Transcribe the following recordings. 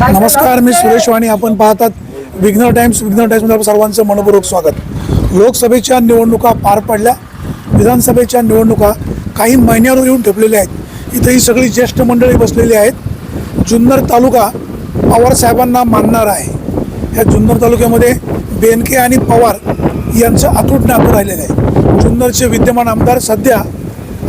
नमस्कार मी सुरेश वाणी. आपण पाहतात विघ्न टाइम्स विघ्न टाइम्समध्ये आपलं सर्वांचं मनपूर्वक स्वागत. लोकसभेच्या निवडणुका पार पडल्या. विधानसभेच्या निवडणुका काही महिन्यावर येऊन ठेपलेल्या आहेत. इथं ही सगळी ज्येष्ठ मंडळी बसलेली आहेत. जुन्नर तालुका पवार साहेबांना मानणार आहे. ह्या जुन्नर तालुक्यामध्ये बेनके आणि पवार यांचं अतूट नातं राहिलेलं आहे. जुन्नरचे विद्यमान आमदार सध्या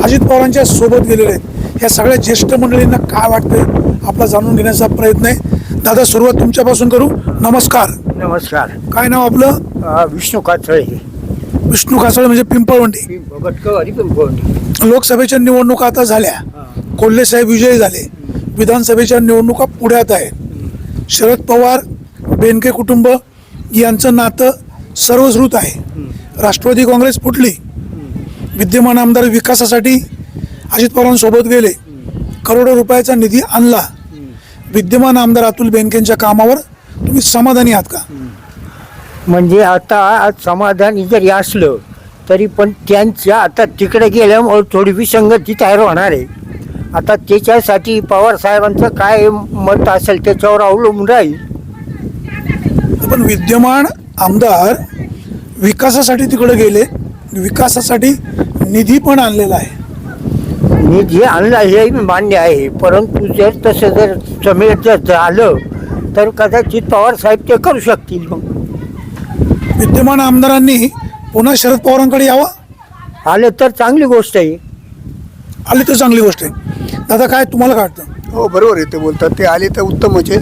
अजित पवारांच्या सोबत गेलेले आहेत. ह्या सगळ्या ज्येष्ठ मंडळींना काय वाटतंय आपला जाणून घेण्याचा प्रयत्न आहे. दादा सुरुवात तुमच्यापासून करू. नमस्कार. नमस्कार. काय नाव आपलं? अ, विष्णू कातळे. विष्णू कासळे म्हणजे पिंपळवंडी. पिंपवणी लोकसभेच्या निवडणुका आता झाल्या. कोल्हे साहेब विजयी झाले. विधानसभेच्या निवडणुका पुढ्यात आहेत. शरद पवार बेनके कुटुंब यांचं नातं सर्वश्रुत आहे. राष्ट्रवादी काँग्रेस फुटली. विद्यमान आमदार विकासासाठी अजित पवारांसोबत गेले. करोडो रुपयाचा निधी आणला. विद्यमान आमदार अतुल बेनकेंच्या कामावर तुम्ही समाधानी आहात का? म्हणजे आता आज समाधानी जरी असलं तरी पण त्यांच्या आता तिकडे गेल्यामुळे थोडी विसंगती तयार होणार आहे. आता त्याच्यासाठी पवार साहेबांचं काय मत असेल त्याच्यावर अवलंबून राहील. पण विद्यमान आमदार विकासासाठी तिकडे गेले विकासासाठी निधी पण आणलेला आहे. मी जे आणलं हे मान्य आहे. परंतु जर तसं जर समेट जर झालं तर कदाचित पवार साहेब ते करू शकतील. मग विद्यमान आमदारांनी पुन्हा शरद पवारांकडे यावं? आलं तर चांगली गोष्ट आहे. आली तर चांगली गोष्ट आहे. दादा काय तुम्हाला काय वाटतं? हो बरोबर आहे ते बोलतात. ते आले तर उत्तमच आहे.